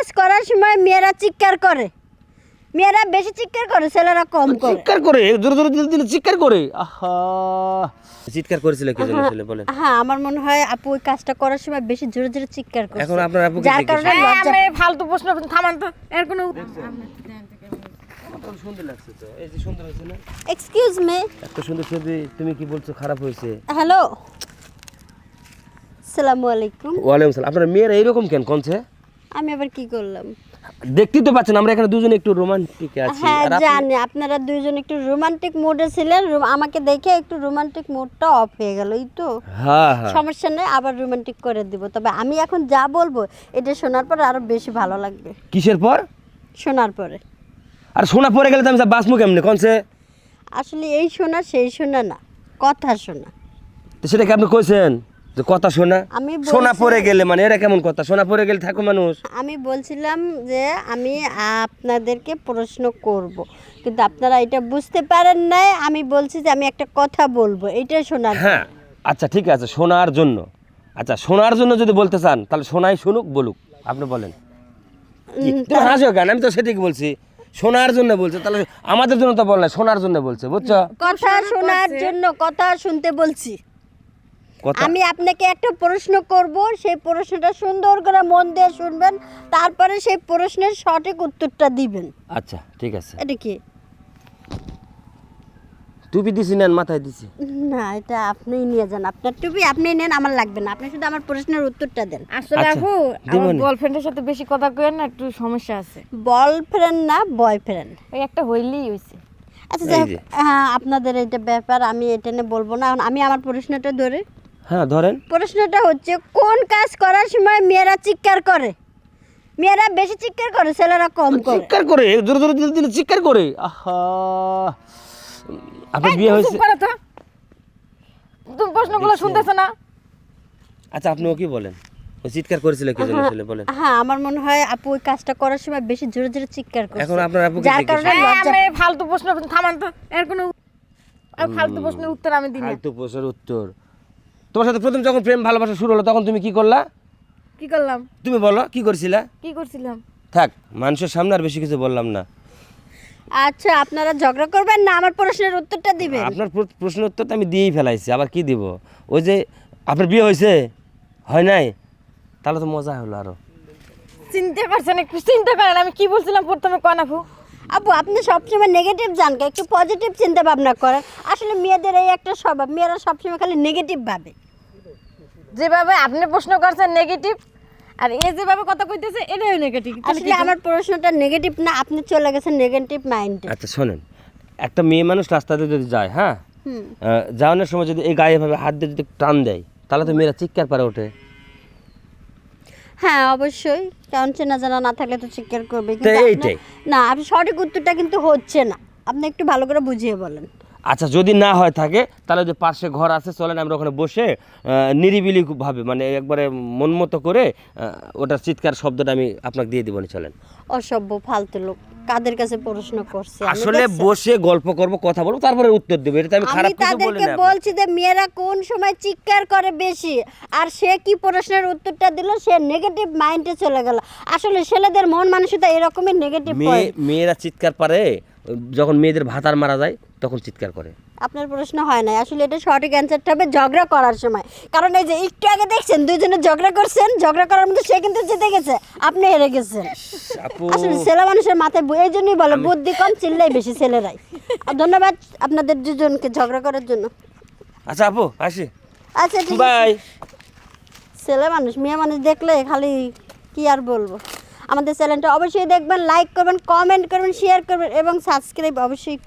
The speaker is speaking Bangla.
কাজ করার সময় মেয়েরা চিৎকার করে। মেয়েরা বেশি চিৎকার করে ছেলেরা কম করে। চিৎকার করে? জোরে জোরে দিলে দিলে চিৎকার করে? আহা। চিৎকার করেছিল কে জন্য ছেলে? বলেন। হ্যাঁ আমার মনে হয় আপু ওই কাজটা করার সময় বেশি জোরে জোরে চিৎকার করে এখন আপনার আপুকে যার কারণে লজ্জা আমি ফালতু প্রশ্ন থামান তো এর কোনো সুন্দর লাগছে তো এই যে সুন্দর হয়েছে না? এক্সকিউজ মি এত সুন্দর ছবি তুমি কি বলছো খারাপ হয়েছে? হ্যালো সালামু আলাইকুম। ওয়ালাইকুম সালাম। আপনার মেয়েরা এইরকম কেন কোনছে আমি আবার কি করলাম? দেখতেই তো পাচ্ছেন আমরা এখানে দুজনে একটু রোমান্টিক আছি। হ্যাঁ জানি আপনারা দুইজন একটু রোমান্টিক মোডে ছিলেন আমাকে দেখে একটু রোমান্টিক মোডটা অফ হয়ে গেল এই তো। হ্যাঁ হ্যাঁ। সমস্যা নেই আবার রোমান্টিক করে দিব। তবে আমি এখন যা বলব এটা শোনার পর আরও বেশি ভালো লাগবে। কিসের পর? শোনার পরে। আর শোনা পরে গেলে তো আমি বাসমু কেমনে? কোনছে আসলে এই শোনা সেই শোনা না কথা শোনা। তো সেটা কি আপনি কইছেন? যে কথা শোনা। আমি শোনা পরে গেলে মানে এটা কেমন কথা? শোনা পরে গেলে থাকো মানুষ। আমি বলছিলাম যে আমি আপনাদেরকে প্রশ্ন করব। কিন্তু আপনারা এটা বুঝতে পারেন নাই আমি বলছি যে আমি একটা কথা বলব এটা শোনার হ্যাঁ আচ্ছা ঠিক আছে শোনার জন্য। আচ্ছা শোনার জন্য যদি বলতে চান তাহলে শোনাই শুনুক বলুক আপনি বলেন? তুমি হাসো কেন? আমি তো সেটাই বলছি। শোনার জন্য বলছে তাহলে আমাদের জন্য তো বল না শোনার জন্য বলছে বুঝছ? কথা শোনার জন্য কথা শুনতে বলছি। আমি আপনাকে একটা প্রশ্ন করব সেই প্রশ্নটা সুন্দর করে মন দিয়ে শুনবেন তারপরে সেই প্রশ্নের সঠিক উত্তরটা দিবেন। আচ্ছা ঠিক আছে। এটা কি? টুপি দিছি নেন মাথায় দিছি। না এটা আপনিই নিয়ে যান। আপনার টুপি আপনি নেন আমার লাগবে না। আপনি শুধু আমার প্রশ্নের উত্তরটা দেন। আসলে আচ্ছা, আপু আমার বয়ফ্রেন্ডের সাথে বেশি কথা কইেন না একটু সমস্যা আছে। বয়ফ্রেন্ড না বয়ফ্রেন্ড ওই একটা হইলেই হইছে। আচ্ছা। হ্যাঁ আপনাদের এটা ব্যাপার আমি এটা নিয়ে বলব না। আমি আমার প্রশ্নটা ধরে। হ্যাঁ ধরেন। প্রশ্নটা হচ্ছে কোন কাজ করার সময় মেয়েরা চিৎকার করে? মেয়েরা বেশি চিৎকার করে ছেলেরা কম করে? চিৎকার করে? জোরে জোরে দিলে দিলে চিৎকার করে? আহা। আপনার বিয়ে হয়েছে তুমি প্রশ্নগুলো শুনতেছো না? আচ্ছা আপনিও কি বলেন। ও চিৎকার করেছিল কে জন্য ছেলে? বলেন। হ্যাঁ আমার মনে হয় আপু ওই কাজটা করার সময় বেশি জোরে জোরে চিৎকার করে এখন আপনার আপুকে যার কারণে আমি ফালতু প্রশ্ন থামান তো এর কোনো ফালতু প্রশ্নের উত্তর আমি দিই না ফালতু প্রশ্নের উত্তর। তোমার সাথে প্রথম যখন প্রেম ভালোবাসা শুরু হলো তখন তুমি কি করলা? কি করলাম? তুমি বলো কি করছিলা? কি করছিলাম? থাক মানুষের সামনে আর বেশি কিছু বললাম না। আচ্ছা আপনারা ঝগড়া করবেন না আমার প্রশ্নের উত্তরটা দিবেন। আপনার প্র- প্রশ্নের উত্তর তো আমি দিয়েই ফেলাইছি আবার কি দিব? ওই যে আপনার বিয়ে হয়েছে? হয় নাই? তাহলে তো মজা হলো আরও। চিনতে করছেন একটু চিন্তা করেন আমি কি বলছিলাম প্রথমে কন আপু আপু আপনি সবসময় নেগেটিভ জান কে? একটু পজিটিভ চিন্তা ভাবনা করেন। আসলে মেয়েদের এই একটা স্বভাব মেয়েরা সবসময় খালি নেগেটিভ ভাবে। যেভাবে আপনি প্রশ্ন করছেন নেগেটিভ আর এ যেভাবে কথা কইতেছে এটাই নেগেটিভ আসলে আমার প্রশ্নটা নেগেটিভ না আপনি চলে গেছেন নেগেটিভ মাইন্ডে আচ্ছা শোনেন একটা মেয়ে মানুষ রাস্তাতে যদি যায় হ্যাঁ? যাওয়ানোর সময় যদি এই গায়ে ভাবে হাত দিয়ে যদি টান দেয় তাহলে তো মেয়েরা চিৎকার পারে ওঠে। হ্যাঁ অবশ্যই। কারণ চেনা জানা না থাকলে তো চিকের করবে। কিন্তু এইটাই। না আপনি সঠিক উত্তরটা কিন্তু হচ্ছে না। আপনি একটু ভালো করে বুঝিয়ে বলেন। আচ্ছা যদি না হয় থাকে তাহলে যে পাশে ঘর আছে চলেন আমরা ওখানে বসে নিরিবিলি ভাবে মানে একবারে মন মতো করে ওটার চিৎকার শব্দটা আমি আপনাকে দিয়ে দিব চলেন। অসভ্য ফালতু লোক। কাদের কাছে প্রশ্ন করছে? আসলে বসে গল্প করব কথা বলব তারপরে উত্তর দেবো। এটা আমি খারাপ কিছু বলি তাদেরকে না বলছি যে মেয়েরা কোন সময় চিৎকার করে বেশি? আর সে কি প্রশ্নের উত্তরটা দিল? সে নেগেটিভ মাইন্ডে চলে গেল। আসলে ছেলেদের মন মানসিকতা এরকমই নেগেটিভ মেয়ে মেয়েরা চিৎকার পারে যখন মেয়েদের ভাতার মারা যায় তখন চিৎকার করে। আপনার প্রশ্ন হয় না আসলে এটা সঠিক অ্যান্সারটা হবে ঝগড়া করার সময়। কারণ এই যে একটু আগে দেখছেন দুইজনে ঝগড়া করছেন ঝগড়া করার মধ্যে সে কিন্তু জিতে গেছে। আপনি হেরে গেছেন। আসলে ছেলে মানুষের মাথায় এই জন্যই বলে বুদ্ধি কম চিল্লাই বেশি ছেলেরাই। আর ধন্যবাদ আপনাদের দুজনকে ঝগড়া করার জন্য। আচ্ছা আপু আসি। আচ্ছা ঠিক বাই। ছেলে মানুষ মেয়ে মানুষ দেখলে খালি কি আর বলব? আমাদের চ্যানেলটা অবশ্যই দেখবেন লাইক করবেন কমেন্ট করবেন শেয়ার করবেন এবং সাবস্ক্রাইব অবশ্যই